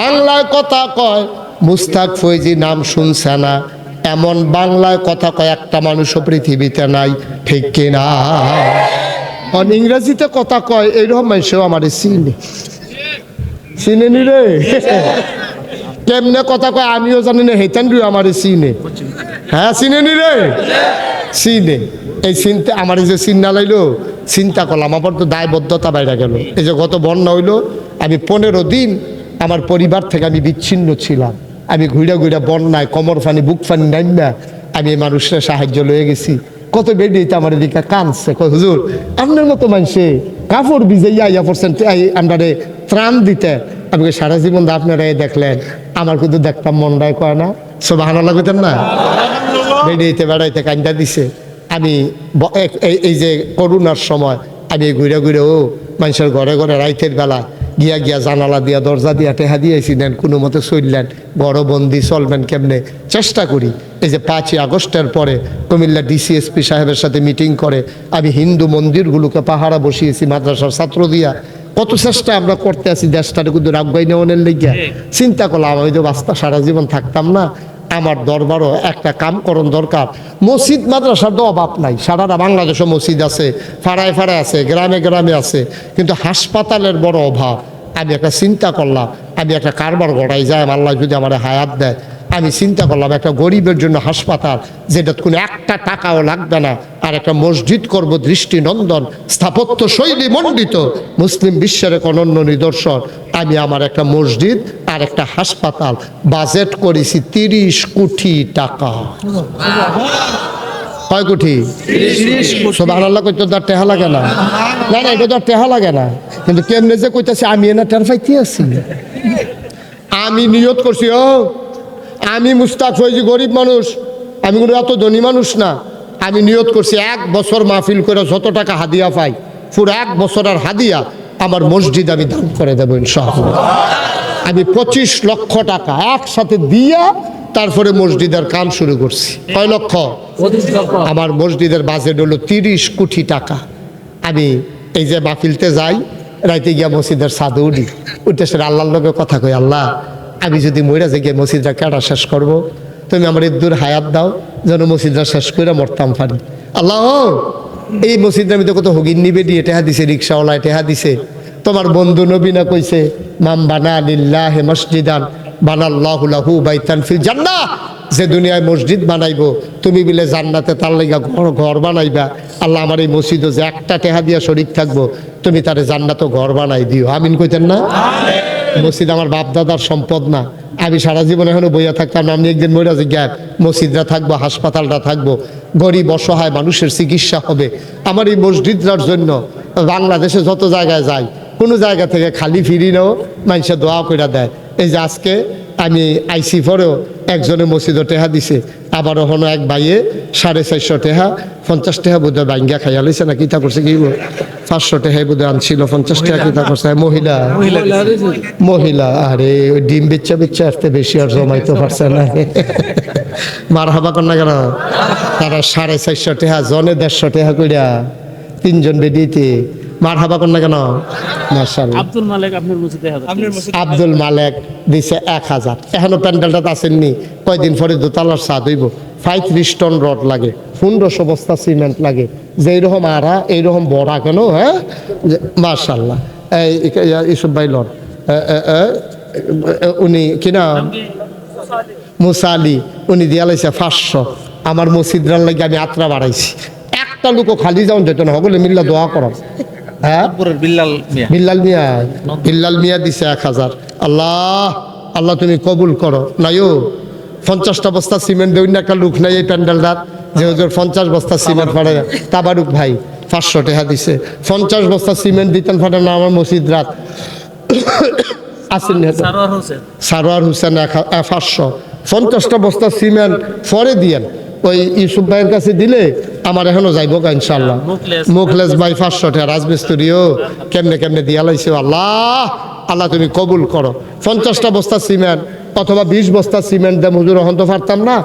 বাংলায় কথা কয়, মুস্তাক ফৈজি নাম শুনছে না। এমন বাংলায় কথা কয়, একটা মানুষও পৃথিবীতে নাই, ঠিক কিনা? অন ইংরেজিতে কথা কয়, এইরকম মানুষও আমার চিনি। চিনে নি রে? কেমনে কথা কয়, আমিও জানি না হেতেন হেতান আমার চিনে। হ্যাঁ চিনে নি রে? চিনে। এই চিন্তা, আমার যে চিন্তা লাইলো চিন্তা করলাম, আমার তো দায়বদ্ধতা বাইরে গেল। এই যে গত বন্যা হইল, আমি পনেরো দিন আমার পরিবার থেকে আমি বিচ্ছিন্ন ছিলাম। আমি ঘুরে ঘুরে বন্যায় কমর ফানি বুক ফানি নাইম না আমি এই মানুষের সাহায্য লয়ে গেছি। কত বেডিতে আমার এদিকে কানছে হুজুর আপনার মতো মানুষে কাপড় ভিজাইয়া ইয়া পড়ছেন আন্ডারে ত্রাণ দিতে। আমি সারা জীবন আপনারা এই দেখলেন আমার কিন্তু দেখতাম মন মনটাই কয় না। সব ভালো লাগতেন না বেড়াইতে বেড়াইতে কান্দা দিছে। আমি এই যে করোনার সময় আমি ঘুরে ঘুরে ও মানুষের ঘরে ঘরে রাইতের বেলা গিয়া গিয়া জানালা দিয়া দরজা দিয়া টেহা দিয়েছি নেন কোনো মতে চললেন বড় বন্দি চলবেন কেমনে? চেষ্টা করি। এই যে পাঁচই আগস্টের পরে কুমিল্লা ডিসিএসপি সাহেবের সাথে মিটিং করে আমি হিন্দু মন্দিরগুলোকে পাহারা বসিয়েছি মাদ্রাসার ছাত্র দিয়া। কত চেষ্টা আমরা করতে আছি দেশটাকে কিন্তু রাগবাই নেওয়ানের লেগিয়া। চিন্তা করলাম আমি তো বাস্তা সারা জীবন থাকতাম না। আমার দরবারও একটা কাম করণ দরকার। মসজিদ মাদ্রাসার তো অভাব নাই। সারাটা বাংলাদেশও মসজিদ আছে ফাড়ায় ফাড়ায় আছে গ্রামে গ্রামে আছে। কিন্তু হাসপাতালের বড় অভাব। আমি একটা চিন্তা করলাম আমি একটা কারবার গড়াই যাই আল্লাহ যদি আমার হায়াত দেয়। আমি চিন্তা করলাম একটা গরিবের জন্য হাসপাতাল যেটা কোনো একটা টাকাও লাগবে না আর একটা মসজিদ করব দৃষ্টিনন্দন স্থাপত্য শৈলী মণ্ডিত মুসলিম বিশ্বের এক অনন্য নিদর্শন। আমি আমার একটা মসজিদ আর একটা হাসপাতাল বাজেট করেছি তিরিশ কোটি টাকা। কয় কোটি? সোবাহ আল্লাহ কইতো তার টেহা লাগে না। না না এটা তো টেহা লাগে না। কিন্তু কেমনে যে কইতাছে আমি এনা টের পাইতে আছি। আমি নিয়ত করছি ও আমি মুস্তাক হয়েছি গরিব মানুষ আমি কোনো এত ধনী মানুষ না। আমি নিয়ত করছি এক বছর মাহফিল করে যত টাকা হাদিয়া পাই পুরো এক বছর আর হাদিয়া আমার মসজিদ আমি দান করে দেবো ইনশাআল্লাহ। আমি পঁচিশ লক্ষ টাকা একসাথে দিয়া তারপরে মসজিদের কাম শুরু করছি। কয় লক্ষ? আমার মসজিদের বাজেট হলো তিরিশ কোটি টাকা। আমি এই যে মাহফিলতে যাই, রাইতে গিয়া মসজিদের সাদে উঠি। উঠে সে আল্লাহর লগে কথা কই আল্লাহ, আমি যদি মইরা যে গিয়ে মসজিদটা কেটা শেষ করব? তুমি আমার দূর হায়াত দাও, যেন মসজিদটা শেষ করে মরতাম পারি। আল্লাহ, এই মসজিদে আমি তো কত হগিন নিবে দিয়ে টেহা দিছে রিক্সাওয়ালায় টেহা দিছে। তোমার বন্ধু নবীনা কইছে মাম বানা লিল্লাহে মসজিদান, বানাল্লাহু লাহু বাইতান ফিল জান্নাহ। যে দুনিয়ায় মসজিদ বানাইব, তুমি বিলে জান্নাতে তার লাইগা ঘর ঘর বানাইবা। আল্লাহ আমার এই মসজিদও যে একটা টেহা দিয়া শরিক থাকব, তুমি তারে জান্নাতও ঘর বানাই দিও। আমিন কইতেন না? মসজিদ আমার বাপ দাদার সম্পদ না। আমি সারা জীবন এখনও বইয়া থাকতাম আমি একদিন মহিলা জিজ্ঞাস মসজিদরা থাকব হাসপাতালটা থাকব। গরিব, অসহায় মানুষের চিকিৎসা হবে। আমার এই মসজিদটার জন্য বাংলাদেশে যত জায়গায় যাই, কোনো জায়গা থেকে খালি ফিরি নাও, মানুষে দোয়া করে দেয়। এই যে আজকে আমি আইসি পরেও একজনে মসজিদও টেহা দিছে আবার হনো এক ভাইয়ে সাড়ে চারশো টেহা পঞ্চাশ টেহা বোধহয় বাঙ্গা খাইয়া লইছে না কিতা করছে কি পাঁচশো টেহাই বোধহয় আনছিল পঞ্চাশ টেহা কিতা করছে? মহিলা। মহিলা আরে ওই ডিম বেচ্চা বেচ্চা আসতে বেশি আর জমাইতে পারছে না। মার হাবা না কেন? তারা সাড়ে চারশো টেহা জনে দেড়শো টেহা কইরা তিনজন বেদিতে মার হাবা কর না কেন আব্দুল মালিক আপনার মসজিদে আব্দুল মালেক দিছে এক হাজার। এখনও প্যান্ডেলটা আসেননি। কয়দিন পরে দোতলার সাদ হইব। পঁয়ত্রিশ টন রড লাগে পনেরোশো বস্তা সিমেন্ট লাগে। যেই রকম আড়া এইরকম বড়া কেন হ্যাঁ? মার্শাল্লাহ এই ইসব ভাই লন। উনি কিনা মুসালি উনি দিয়া লাইছে পাঁচশো। আমার মসজিদরার লাগে আমি আত্রা বাড়াইছি। একটা লোকও খালি যাওন যেত না সকলে মিল্লা দোয়া করো। হ্যাঁ? বিল্লাল মিয়া। বিল্লাল মিয়া বিল্লাল মিয়া দিছে এক হাজার। আল্লাহ আল্লাহ তুমি কবুল করো। নাইও পঞ্চাশটা বস্তা সিমেন্ট দেউন একটা লুক নাই এই প্যান্ডেলটার যে হুজুর পঞ্চাশ বস্তা সিমেন্ট ফাটে তাবারুক ভাই পাঁচশো টাকা দিছে। পঞ্চাশ বস্তা সিমেন্ট দিতেন ফাটে না আমার মসজিদ রাত। আসেন সারোয়ার হোসেন। সারোয়ার পাঁচশো। পঞ্চাশটা বস্তা সিমেন্ট পরে দিয়েন। ওই ইউসুফ ভাইয়ের কাছে দিলে আমার এখনও যাইব গা ইনশাল্লাহ মুখলেস। ভাই পাঁচশো টাকা রাজমিস্ত্রিও কেমনে কেমনে দিয়া লাইছে আল্লাহ আল্লাহ তুমি কবুল করো। পঞ্চাশটা বস্তা সিমেন্ট অথবা বিশ বস্তা সিমেন্ট দেম হুজুর হন তো পারতাম না।